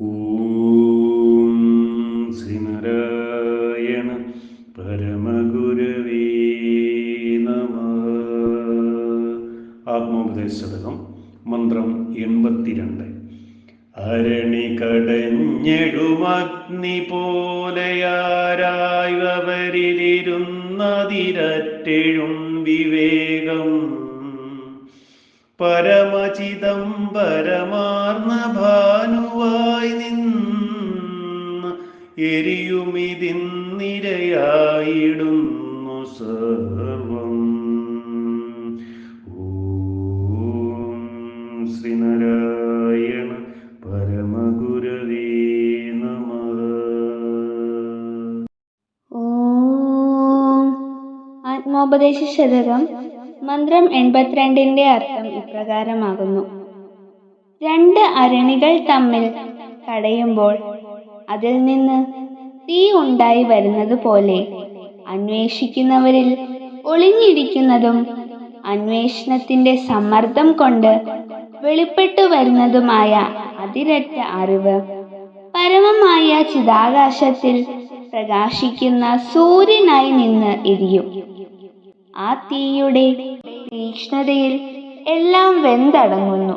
ഓം ശ്രീനാരായണ പരമഗുരവേ നമ. ആത്മോപദേശതകം മന്ത്രം എൺപത്തിരണ്ട്. അരണി കടഞ്ഞെടുമഗ്നി പോലെയാരായവരിലിരുന്നതിരറ്റെഴും വിവേകം. പരമചിദംബരമാർന്ന ഭാനുവായി നിന്ന് എരിയുമിതിന്നിരയായിടുന്നു സർവം. ഓം ശ്രീനാരായണ പരമഗുരവേ നമ. ഓം ആത്മോപദേശ ശതകം മന്ത്രം എൺപത്തിരണ്ടിന്റെ അർത്ഥം ഇപ്രകാരമാകുന്നു. രണ്ട് അരണികൾ തമ്മിൽ തടയുമ്പോൾ അതിൽ നിന്ന് തീ ഉണ്ടായി വരുന്നത് പോലെ അന്വേഷിക്കുന്നവരിൽ ഒളിഞ്ഞിരിക്കുന്നതും അന്വേഷണത്തിന്റെ സമ്മർദ്ദം കൊണ്ട് വെളിപ്പെട്ടു വരുന്നതുമായ അതിരറ്റ അറിവ് പരമമായ ചിതാകാശത്തിൽ പ്രകാശിക്കുന്ന സൂര്യനായി നിന്ന് എരിയും ആ തീയുടെ തീക്ഷ്ണതയിൽ എല്ലാം വെന്തടങ്ങുന്നു.